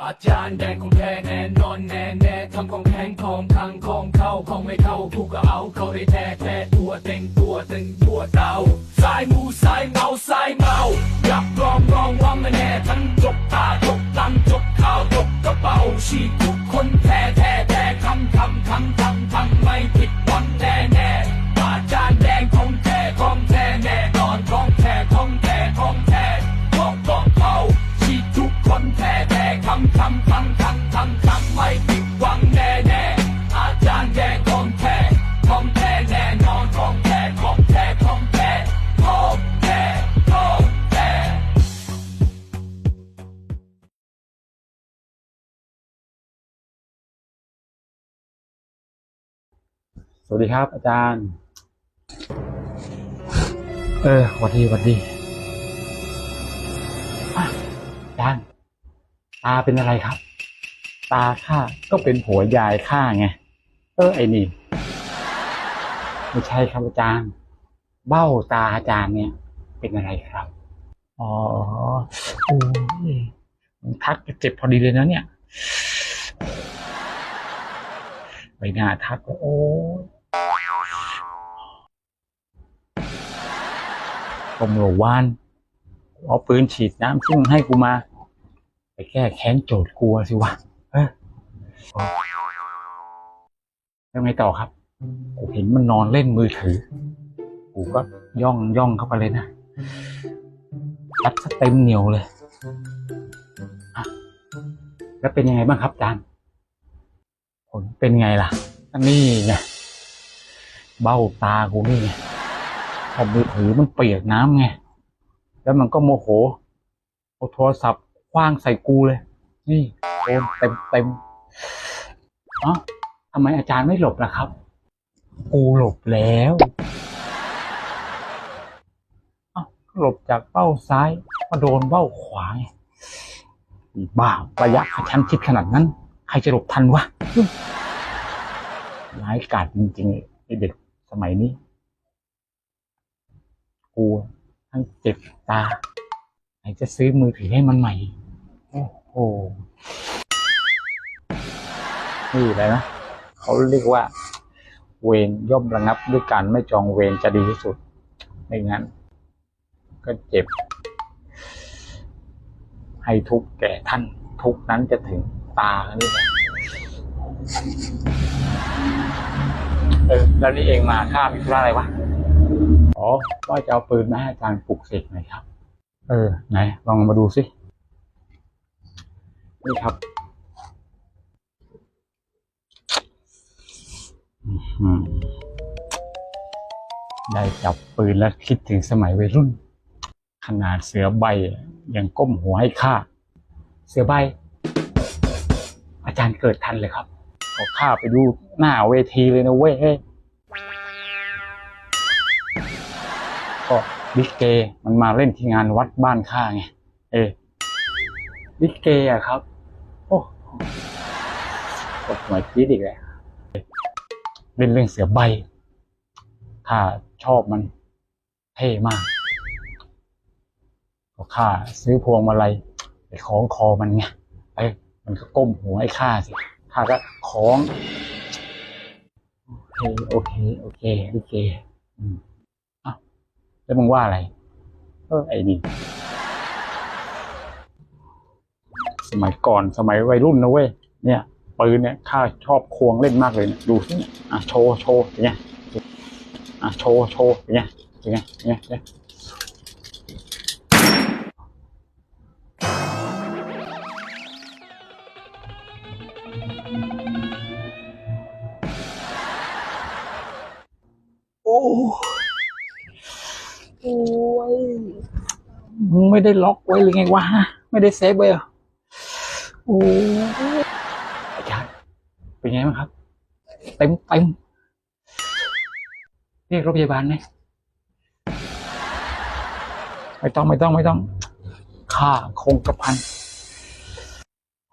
อาจารย์แดงของแท้แน่นอนแน่แน่ทำของแข็งของทางของเข้าของไม่เข้าถูกก็เอาเขาได้แท้แท้ตัวเต็งตัวตึงตัวเต่าสายมูสายเมาสายเมาอยากลองลองว่ามันแน่ทั้ง สวัสดีครับ อาจารย์ เออหวัดดีหวัดดีอะอาจารย์ตาเป็นอะไรครับ ตาข้าก็เป็นผัวยายข้าไง เออไอ้นี่ไม่ใช่ครับอาจารย์ เบ้าตาอาจารย์เนี่ย เป็นอะไรครับ อ๋อโอ้ยทักเจ็บพอดีเลยนะเนี่ย ใบหน้าทักก็โอ้ยก็เมื่อวานเอาปืนฉีดน้ำที่งให้กูมา ไปแก้แค้นโจทย์กลัวสิวะเออแล้วไงต่อครับ กูเห็นมันนอนเล่นมือถือ กูก็ย่องย่องเข้าไปเลยนะรัดเต็มเหนียวเลย แล้วเป็นยังไงบ้างครับอาจารย์ ผลเป็นไงล่ะ นี่ไงเบ้าตากูนี่ไงพอมือถือมันเปียกน้ำไง แล้วมันก็โมโหเอาโทรศัพท์คว้างใส่กูเลย นี่โดนเต็มเต็มเอ้าทำไมอาจารย์ไม่หลบล่ะครับ กูหลบแล้วเอ้าหลบจากเบ้าซ้ายมาโดนเบ้าขวาไงบ้าระยะกระชั้นชิดขนาดนั้น ครจะหลบทันวะร้ายกาจจริงๆไอเด็กสมัยนี้กูทั้งเจ็บตาไหนจะซื้อมือถือให้มันใหม่ โอ้โห นี่เลยนะ เขาเรียกว่า เวรย่อมระงับด้วยการไม่จองเวรจะดีที่สุด ไม่งั้น ก็เจ็บ ให้ทุกแก่ท่าน ทุกข์นั้นจะถึงตากันนี่แหละเออแล้วนี่เองมาข้ามีธุระอะไรวะ อ๋อว่าจะเอาปืนมาให้อาจารย์ปลุกเสกหน่อยครับ เออ ไหน ลองมาดูสิ นี่ครับอื้อหือได้จับปืนแล้วคิดถึงสมัยวัยรุ่น ขนาดเสือใบยังก้มหัวให้ข้า เสือใบ อาจารย์เกิดทันเลยครับขอข้าไปดูหน้าเวทีเลยนะเว้ยก็ลิเกมันมาเล่นที่งานวัดบ้านข้าไง เออลิเกอะครับ โอ้กดหวยคิดอีกแล้วเล่นเรื่องเสือใบข้าชอบมัน เท่มากก็ข้าซื้อพวงมาลัย ไปคล้องคอมันไงเอ้ยมันก็ก้มหัวให้ข้าสิข้าก็คล้องโอเคโอเคโอเคลิเกอืมอ้าวแล้วมึงว่าอะไรเออไอ้นี่สมัยก่อนสมัยวัยรุ่นนะเว้ยเนี่ยปืนเนี่ยข้าชอบควงเล่นมากเลยเนี่ยดูสิอะโชว์โชว์อย่างเงี้ยอะโชว์โชว์อย่างเงี้ยอย่างเงี้ยอย่างเงี้ย ไม่ได้ล็อกไว้หรือไงวะไม่ได้เซฟไว้เหรอโอ้ยอาจารย์เป็นไงบ้างครับ เต็มเต็มเรียกรถพยาบาลไหมไม่ต้องไม่ต้องไม่ต้องค่าคงกระพัน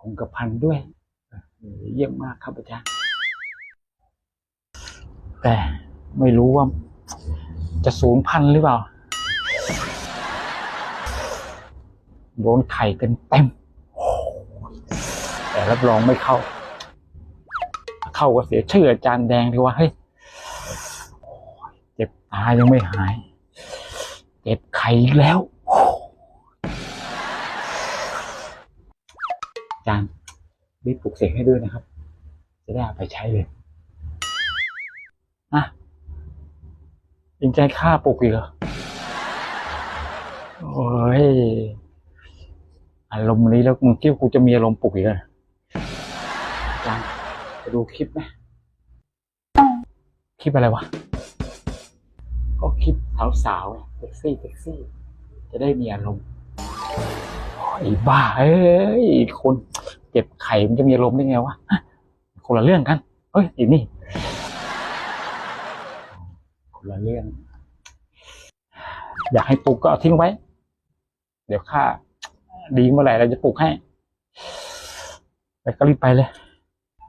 คงกระพันด้วยเออเยี่ยมมากครับอาจารย์แต่ไม่รู้ว่าจะศูนย์พันหรือเปล่า โดนไข่กันเต็มแต่รับรองไม่เข้า เข้าก็เสียชื่ออาจารย์แดงที่ว่าเฮ้ยเจ็บตายังไม่หาย เจ็บไข้แล้ว อาจารย์รีบปลุกเสกให้ด้วยนะครับ จะได้เอาไปใช้เลยอะยังใจฆ่าปลุกอีกเหรอ โอ้ย อารมณ์นี้แล้วมึงคิดว่ากูจะมีอารมณ์ปลุกอีกเหรออาจารย์ไปดูคลิปไหมคลิปอะไรวะ ก็คลิปสาวๆไงเซ็กซี่เซ็กซี่ จะได้มีอารมณ์โอ้ยบ้าเอ้ยคนเจ็บไข่มันจะมีอารมณ์ได้ไงวะฮะคนละเรื่องกันเฮ้ยอีนี่คนละเรื่อง อยากให้ปลุกก็เอาทิ้งไว้ เดี๋ยวข้า ดีเมื่อไหร่เราจะปลุกให้ไปก็รีบไปเลย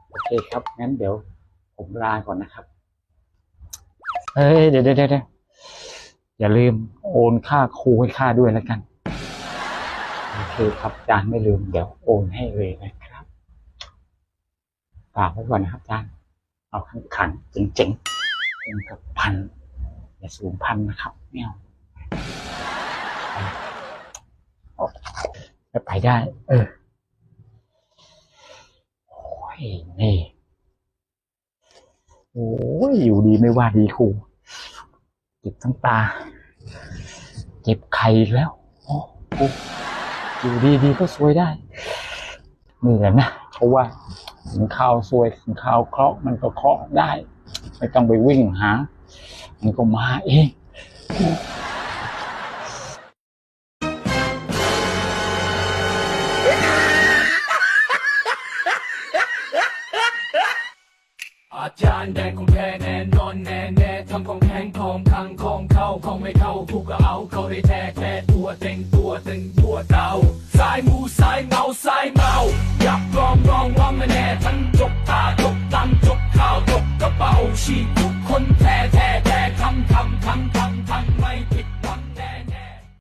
โอเคครับ งั้นเดี๋ยว ผมลาก่อนนะครับ เฮ้ย เดี๋ยวเดี๋ยวเดี๋ยวอย่าลืมโอนค่าครูให้ข้าด้วยแล้วกัน โอเคครับอาจารย์ไม่ลืม เดี๋ยวโอนให้เลยนะครับฝากไว้ก่อนนะครับอาจารย์ เอาขังขันเจ๋งๆเป็นกับพันอย่าสูงพันนะครับไม่เอาไปไปได้ เออโอ้ยนี่โอ้ยอยู่ดีไม่ว่าดีครูเจ็บทั้งตา เจ็บไข่แล้วโอ้โหอยู่ดีดีก็ซวยได้นี่แหละนะเพราะว่าถึงข่าวซวยถึงข่าวเคราะห์มันก็เคราะห์ได้ ไม่ต้องไปวิ่งหา มันก็มาเองานแดงของแท้แน่นอนแน่แน่ทำของแข็งทองทางของเข้าของไม่เข้าถูกก็เอาเขาได้แท้แท้ตัวเต็งตัวตึงตัวเตาสายมูสายเมาสายเมาอยากลองลองว่ามันแน่ทั้งจกตาจกตังจกข้าวจกกระเป๋าชี